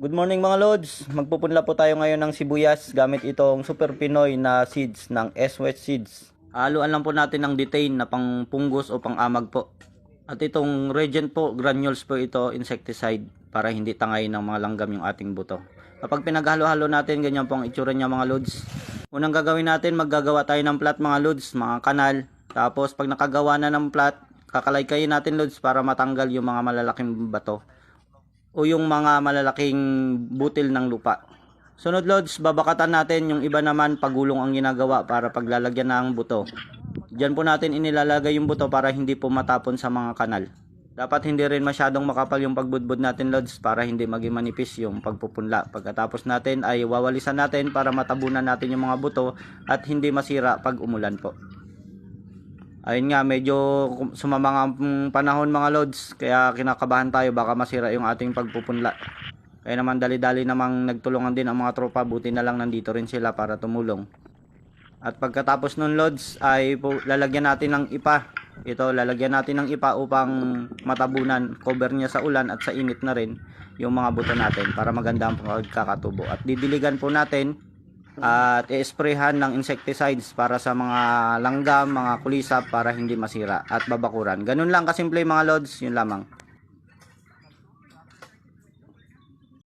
Good morning mga lods. Magpupunla po tayo ngayon ng sibuyas gamit itong Super Pinoy na seeds ng S-West Seeds. Haluan lang po natin ng detain na pang punggos o pang amag po. At itong Regent po, granules po ito, insecticide para hindi tangay ng mga langgam yung ating buto. Kapag pinaghalo-halo natin, ganyan po ang itsura niya mga lods. Unang gagawin natin, maggagawa tayo ng plat mga lods, mga kanal. Tapos pag nakagawa na ng plat, kakalay-kayin natin lods para matanggal yung mga malalaking bato o yung mga malalaking butil ng lupa. Sunod loads, babakatan natin yung iba naman pagulong ang ginagawa para paglalagyan ng buto. Diyan po natin inilalagay yung buto para hindi po matapon sa mga kanal. Dapat hindi rin masyadong makapal yung pagbudbud natin loads para hindi maging manipis yung pagpupunla. Pagkatapos natin ay wawalisan natin para matabunan natin yung mga buto at hindi masira pag umulan po. Ayun nga, medyo sumama nga ang panahon mga lods, kaya kinakabahan tayo baka masira yung ating pagpupunla. Kaya naman dali-dali namang nagtulungan din ang mga tropa, buti na lang nandito rin sila para tumulong. At pagkatapos nun lods ay lalagyan natin ng ipa. Ito, lalagyan natin ng ipa upang matabunan, cover niya sa ulan at sa init na rin yung mga buto natin para maganda ang pagkakatubo. At didiligan po natin at i-sprayhan ng insecticides para sa mga langgam, mga kulisap para hindi masira at babakuran. Ganun lang kasimple mga lods, yun lamang.